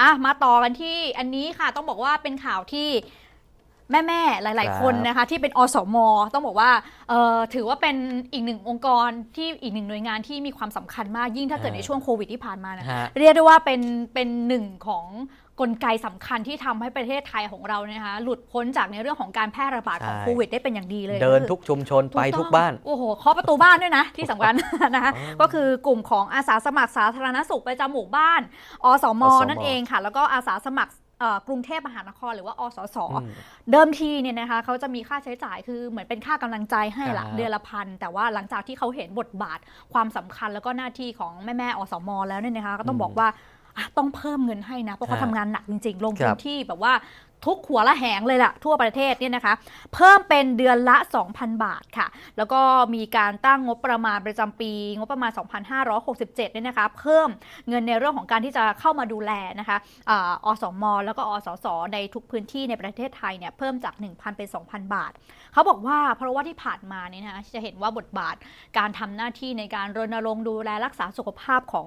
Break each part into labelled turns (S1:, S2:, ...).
S1: อะมาต่อกันที่อันนี้ค่ะต้องบอกว่าเป็นข่าวที่แม่ ๆ หลาย
S2: ครั
S1: ๆ
S2: บ
S1: คนนะคะ ที่เป็นอสม ต้องบอกว่าเอ่อถือว่าเป็นอีกหนึ่งองค์กรที่อีกหนึ่งหน่วยงานที่มีความสำคัญมากยิ่งถ้าเกิดในช่วงโควิดที่ผ่านมานะ
S2: ฮะ
S1: เรียกได้ว่าเป็นเป็นหนึ่งของ กลไกสำคัญที่ทำให้ประเทศไทยของเราเนี่ยนะคะหลุดพ้นจากในเรื่องของการแพร่ระบาดของ
S2: ใช่
S1: โควิดได้เป็นอย่างดีเลย
S2: เดิน
S1: คือ
S2: ทุกชุมชนไป
S1: ถู
S2: ทุ
S1: ต้
S2: ก
S1: อง
S2: บ้าน
S1: โอ้โหเคาะประตูบ้านด้วยนะ ที่สำคัญนะคะ
S2: อ๋อ
S1: ก็คือกลุ่มของอาสาสมัครสาธารณสุขประจำหมู่บ้าน อสม
S2: อสม
S1: นั่นเองค่ะ แล้วก็อาสาสมัครเอ่อกรุงเทพมหานครหรือว่าอสส
S2: อืม
S1: เดิมทีเนี่ยนะคะเขาจะมีค่าใช้จ่ายคือเหมือนเป็นค่ากำลังใจให้ละ
S2: ครับ
S1: เดือนละพัน แต่ว่าหลังจากที่เขาเห็นบทบาทความสำคัญแล้วก็หน้าที่ของแม่แม่ๆอสม แล้วเนี่ยนะคะก็ต้อง
S2: อืม
S1: บอกว่าอะ ต้องเพิ่มเงินให้นะ เพราะเขา
S2: ฮะ
S1: ทำงานหนักจริง ๆ ลง
S2: ครั
S1: พื้
S2: บ
S1: นที่แบบว่าทุกหัวละแหงเลยล่ะ ทั่วประเทศเนี่ยนะคะ เพิ่มเป็นเดือนละ 2,000 บาทค่ะ แล้วก็มีการตั้งงบประมาณประจำปี งบประมาณ 2,567เนี่ยนะคะ เพิ่มเงินในเรื่องของการที่จะเข้ามาดูแลนะคะอาอสม แล้วก็อสส ในทุกพื้นที่ในประเทศไทยเนี่ยเพิ่มจาก 1,000 เป็น 2,000 บาท เขาบอกว่าเพราะว่าที่ผ่านมาเนี่ยนะคะจะเห็นว่าบทบาทการทำหน้าที่ในการรณรงค์ดูแลรักษาสุขภาพของ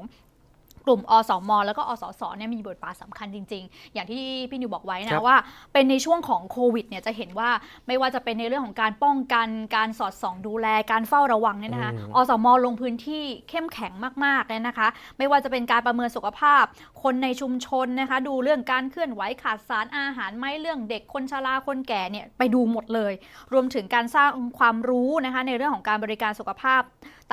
S1: กลุ่มอสมแล้วก็อสสเนี่ยมีบทบาทสำคัญจริง ๆ อย่างที่พี่นิวบอกไว้
S2: ครั
S1: นะ
S2: บ
S1: ว่า เป็นในช่วงของโควิดเนี่ยจะเห็นว่าไม่ว่าจะเป็นในเรื่องของการป้องกันการสอดส่องดูแลการเฝ้าระวังเนี่ยนะคะ
S2: อืม
S1: อสมลงพื้นที่เข้มแข็งมากๆเลยนะคะ ไม่ว่าจะเป็นการประเมินสุขภาพ คนในชุมชนนะคะ ดูเรื่องการเคลื่อนไหวขาดสารอาหารไหมเรื่องเด็กคนชราคนแก่เนี่ยไปดูหมดเลย รวมถึงการสร้างความรู้นะคะในเรื่องของการบริการสุขภาพ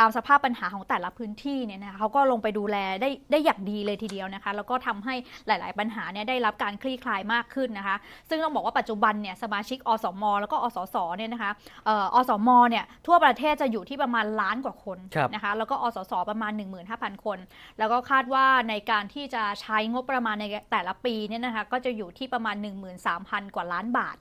S1: ตามสภาพปัญหาของแต่ละพื้นที่เนี่ยนะคะเขาก็ลงไปดูแลได้ได้อย่างดีเลยทีเดียวนะคะ แล้วก็ทำให้หลาย ๆ ปัญหาเนี่ยได้รับการคลี่คลายมากขึ้นนะคะ ซึ่งต้องบอกว่าปัจจุบันเนี่ยสมาชิกอสม แล้วก็อสสเนี่ยนะคะเอ่ออสมเนี่ยทั่วประเทศจะอยู่ที่ประมาณล้านกว่าคน
S2: ครับ
S1: นะคะแล้วก็อสสประมาณ 15,000 คน แล้วก็คาดว่าในการที่จะใช้งบประมาณในแต่ละปีเนี่ยนะคะก็จะอยู่ที่ประมาณ 13,000 กว่าล้านบาท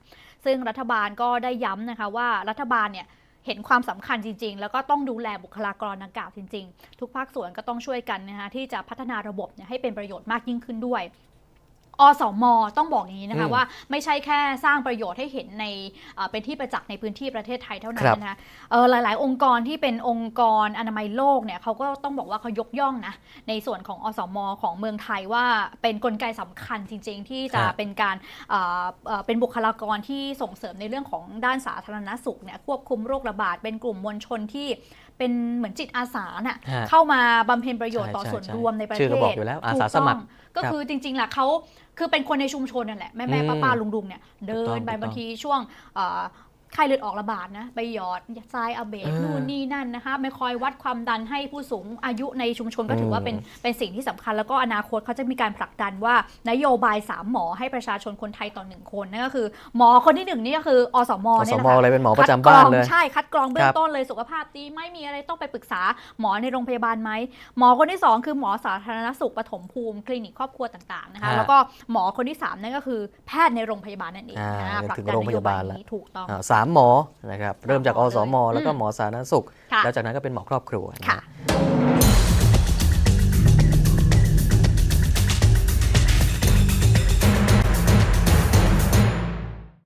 S1: ซึ่งรัฐบาลก็ได้ย้ำนะคะว่ารัฐบาลเนี่ย เห็นความสำคัญจริง ๆ แล้วก็ต้องดูแลบุคลากรดังกล่าวจริง ๆ ทุกภาคส่วนก็ต้องช่วยกันนะคะที่จะพัฒนาระบบเนี่ยให้เป็นประโยชน์มากยิ่งขึ้นด้วย อสมต้องบอกอย่างนี้นะคะ
S2: อืม
S1: ว่าไม่ใช่แค่สร้างประโยชน์ให้เห็นในเอ่อเป็นที่ประจักษ์ในพื้นที่ประเทศไทยเท่านั้
S2: คนรับ
S1: นะคะเออหลาย ๆ องค์กรที่เป็นองค์กรอนามัยโลกเนี่ยเขาก็ต้องบอกว่าเขายกย่องนะในส่วนของอสมของเมืองไทยว่าเป็นกลไกสำคัญจริง ๆ ที่จะ
S2: ครับ
S1: เป็นการเอ่อเอ่อเป็นบุคลากรที่ส่งเสริมในเรื่องของด้านสาธารณสุขเนี่ยควบคุมโรคระบาดเป็นกลุ่มมวลชนที่เป็นเหมือนจิตอาสาน่ะ
S2: ฮะ
S1: เข้ามาบำเพ็ญประโยชน์ต่อ
S2: ใช่
S1: ส่วน
S2: ใช่
S1: รวมในประเทศ
S2: ชื่อก็บอกอยู่แล้วอาสาสมัคร
S1: ถูกต้องก็
S2: ครับ
S1: คือจริงๆแหละเขา คือเป็นคนในชุมชนนั่นแหละแม่แม่
S2: อืม
S1: ป้าป้าลุงลุงเนี่ยเดิ
S2: ถูกต้
S1: น
S2: อง
S1: ไป
S2: ถูกต้อง
S1: บางทีช่วงเอ่อ ไข้เลือดออกระบาดนะ ไปหยอดทรายอาเบด
S2: เออ
S1: นู่นนี่นั่นนะคะไม่คอยวัดความดันให้ผู้สูงอายุในชุมชนก็ถือว่าเป็น
S2: อืม
S1: เป็นสิ่งที่สำคัญ แล้วก็อนาคตเขาจะมีการผลักดันว่านโยบายสามหมอให้ประชาชนคนไทยต่อหนึ่งคนนั่นก็คือ หมอคนที่หนึ่งนี่ก็คืออสม
S2: อ
S1: เนี่
S2: ส
S1: ยแหละ
S2: ม
S1: ค่ะ
S2: อะไรเป็นหมอประจำ
S1: คัดกร
S2: บ้าน
S1: อง
S2: เลย
S1: ใช่คัดกรองเบื้อ
S2: ค
S1: ง
S2: รับ
S1: ต้นเลยสุขภาพดีไม่มีอะไรต้องไปปรึกษาหมอในโรงพยาบาลไหมหมอคนที่สองคือหมอสาธารณสุขปฐมภูมิคลินิกครอบครัวต่างๆนะคะ
S2: ฮะ
S1: แล้วก็หมอคนที่สามนั่นก็คือแพทย์ในโรงพยาบาลนั่นเอง
S2: อ่า
S1: นะ
S2: นึก
S1: ผลัก
S2: ถึง
S1: ดัน
S2: โรง
S1: น
S2: พ
S1: โย
S2: ยา
S1: บา
S2: บายล
S1: นี้ถูกต้อง
S2: อ่าสามหมอนะครับเริ่มจาก
S1: หม
S2: อ
S1: อ
S2: สม
S1: เลย
S2: แล้วก็
S1: อืม
S2: หมอสาธารณสุข
S1: ค่ะ
S2: แล้วจากนั้นก็เป็นหมอครอบครัวนะ
S1: ค่ะ